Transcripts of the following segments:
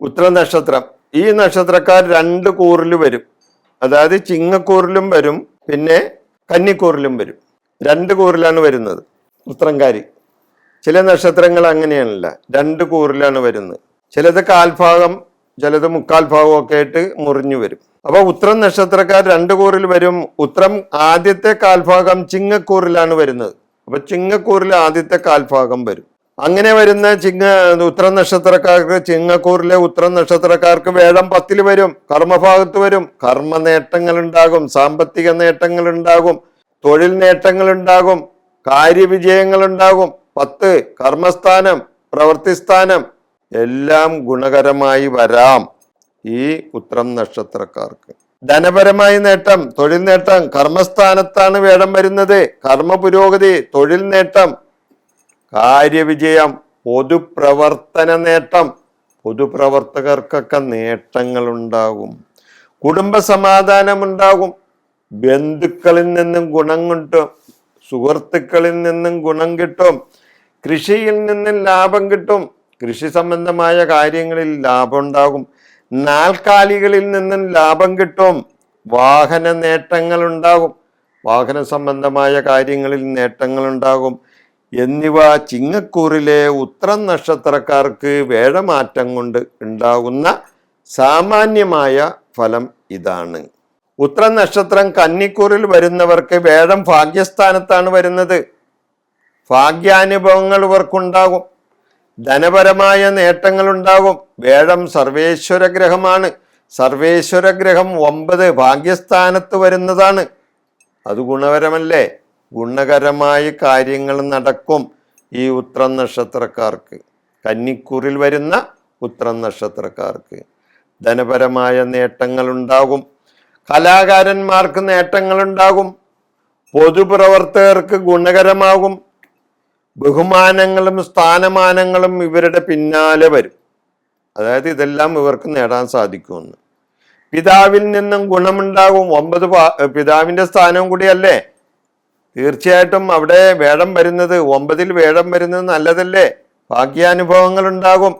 ഉത്തര നക്ഷത്രം. ഈ നക്ഷത്രക്കാർ രണ്ട് കൂറിൽ വരും. അതായത് ചിങ്ങക്കൂറിലും വരും പിന്നെ കന്നിക്കൂറിലും വരും. രണ്ട് കൂറിലാണ് വരുന്നത് ഉത്തരംകാരി. ചില നക്ഷത്രങ്ങൾ അങ്ങനെയാണല്ല രണ്ട് കൂറിലാണ് വരുന്നത്. ചിലത് കാൽഭാഗം ചിലത് മുക്കാൽ ഭാഗം ഒക്കെ ആയിട്ട് മുറിഞ്ഞു വരും. അപ്പൊ ഉത്രം നക്ഷത്രക്കാർ രണ്ട് കൂറിൽ വരും. ഉത്രം ആദ്യത്തെ കാൽഭാഗം ചിങ്ങക്കൂറിലാണ് വരുന്നത്. അപ്പൊ ചിങ്ങക്കൂറിൽ ആദ്യത്തെ കാൽഭാഗം വരും. അങ്ങനെ വരുന്ന ചിങ്ങ ഉത്തര നക്ഷത്രക്കാർക്ക് ചിങ്ങക്കൂറിലെ ഉത്തര നക്ഷത്രക്കാർക്ക് വേഴം പത്തിൽ വരും കർമ്മഭാഗത്ത് വരും. കർമ്മ നേട്ടങ്ങൾ ഉണ്ടാകും സാമ്പത്തിക നേട്ടങ്ങൾ ഉണ്ടാകും തൊഴിൽ നേട്ടങ്ങൾ ഉണ്ടാകും കാര്യവിജയങ്ങൾ ഉണ്ടാകും പത്ത് കർമ്മസ്ഥാനം പ്രവൃത്തിസ്ഥാനം എല്ലാം ഗുണകരമായി വരാം ഈ ഉത്തരം നക്ഷത്രക്കാർക്ക്. ധനപരമായ നേട്ടം തൊഴിൽ നേട്ടം കർമ്മസ്ഥാനത്താണ് വേടം വരുന്നത്. കർമ്മ പുരോഗതി തൊഴിൽ നേട്ടം കാര്യവിജയം പൊതുപ്രവർത്തന നേട്ടം. പൊതുപ്രവർത്തകർക്കൊക്കെ നേട്ടങ്ങൾ ഉണ്ടാകും കുടുംബ സമാധാനം ഉണ്ടാകും ബന്ധുക്കളിൽ നിന്നും ഗുണം കിട്ടും. സുഹൃത്തുക്കളിൽ നിന്നും ഗുണം കിട്ടും. കൃഷിയിൽ നിന്നും ലാഭം കിട്ടും. കൃഷി സംബന്ധമായ കാര്യങ്ങളിൽ ലാഭം ഉണ്ടാകും. നാൽക്കാലികളിൽ നിന്നും ലാഭം കിട്ടും. വാഹന നേട്ടങ്ങൾ ഉണ്ടാകും. വാഹന സംബന്ധമായ കാര്യങ്ങളിൽ നേട്ടങ്ങൾ ഉണ്ടാകും. എന്നിവ ചിങ്ങക്കൂറിലെ ഉത്രം നക്ഷത്രക്കാർക്ക് വേഴമാറ്റം കൊണ്ട് ഉണ്ടാകുന്ന സാമാന്യമായ ഫലം ഇതാണ്. ഉത്ര നക്ഷത്രം കന്നിക്കൂറിൽ വരുന്നവർക്ക് വേഴം ഭാഗ്യസ്ഥാനത്താണ് വരുന്നത്. ഭാഗ്യാനുഭവങ്ങൾ ഇവർക്കുണ്ടാകും. ധനപരമായ നേട്ടങ്ങൾ ഉണ്ടാകും. വേഴം സർവേശ്വര ഗ്രഹമാണ്. സർവേശ്വര ഗ്രഹം ഒമ്പത് ഭാഗ്യസ്ഥാനത്ത് വരുന്നതാണ്. അത് ഗുണപരമല്ലേ? ഗുണകരമായ കാര്യങ്ങൾ നടക്കും ഈ ഉത്ര നക്ഷത്രക്കാർക്ക് കന്നിക്കൂറിൽ വരുന്ന ഉത്ര നക്ഷത്രക്കാർക്ക് ധനപരമായ നേട്ടങ്ങൾ ഉണ്ടാകും കലാകാരന്മാർക്ക് നേട്ടങ്ങൾ ഉണ്ടാകും പൊതുപ്രവർത്തകർക്ക് ഗുണകരമാകും. ബഹുമാനങ്ങളും സ്ഥാനമാനങ്ങളും ഇവരുടെ പിന്നാലെ വരും. അതായത് ഇതെല്ലാം ഇവർക്ക് നേടാൻ സാധിക്കുമെന്ന്. പിതാവിൽ നിന്നും ഗുണമുണ്ടാകും. ഒമ്പത് പിതാവിന്റെ സ്ഥാനവും കൂടിയല്ലേ? തീർച്ചയായിട്ടും അവിടെ വേഴം വരുന്നത് ഒമ്പതിൽ വേഴം വരുന്നത് നല്ലതല്ലേ? ഭാഗ്യാനുഭവങ്ങൾ ഉണ്ടാകും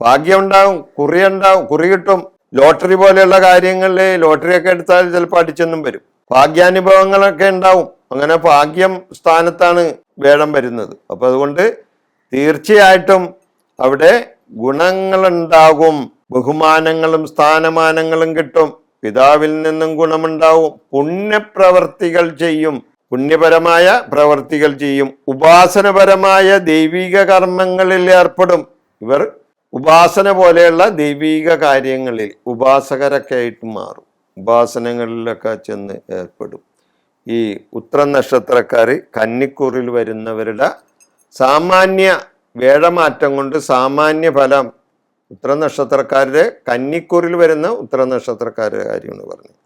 ഭാഗ്യം ഉണ്ടാകും കുറി ഉണ്ടാകും കുറി കിട്ടും. ലോട്ടറി പോലെയുള്ള കാര്യങ്ങളിൽ ലോട്ടറി ഒക്കെ എടുത്താൽ ചിലപ്പോൾ അടിച്ചെന്നും വരും. ഭാഗ്യാനുഭവങ്ങളൊക്കെ ഉണ്ടാവും. അങ്ങനെ ഭാഗ്യം സ്ഥാനത്താണ് വേഴം വരുന്നത്. അപ്പൊ അതുകൊണ്ട് തീർച്ചയായിട്ടും അവിടെ ഗുണങ്ങളുണ്ടാകും. ബഹുമാനങ്ങളും സ്ഥാനമാനങ്ങളും കിട്ടും. പിതാവിൽ നിന്നും ഗുണമുണ്ടാവും. പുണ്യപ്രവർത്തികൾ ചെയ്യും. പുണ്യപരമായ പ്രവർത്തികൾ ചെയ്യും. ഉപാസനപരമായ ദൈവിക കർമ്മങ്ങളിൽ ഏർപ്പെടും. ഇവർ ഉപാസന പോലെയുള്ള ദൈവിക കാര്യങ്ങളിൽ ഉപാസകരൊക്കെ ആയിട്ട് മാറും. ഉപാസനകളിലൊക്കെ ചെന്ന് ഏർപ്പെടും. ഈ ഉത്ര നക്ഷത്രക്കാർ കന്നിക്കൂറിൽ വരുന്നവരുടെ സാമാന്യ വേഴമാറ്റം കൊണ്ട് സാമാന്യ ഫലം ഉത്തര നക്ഷത്രക്കാരുടെ കന്നിക്കൂറിൽ വരുന്ന ഉത്തര നക്ഷത്രക്കാരുടെ കാര്യമാണ് പറഞ്ഞത്.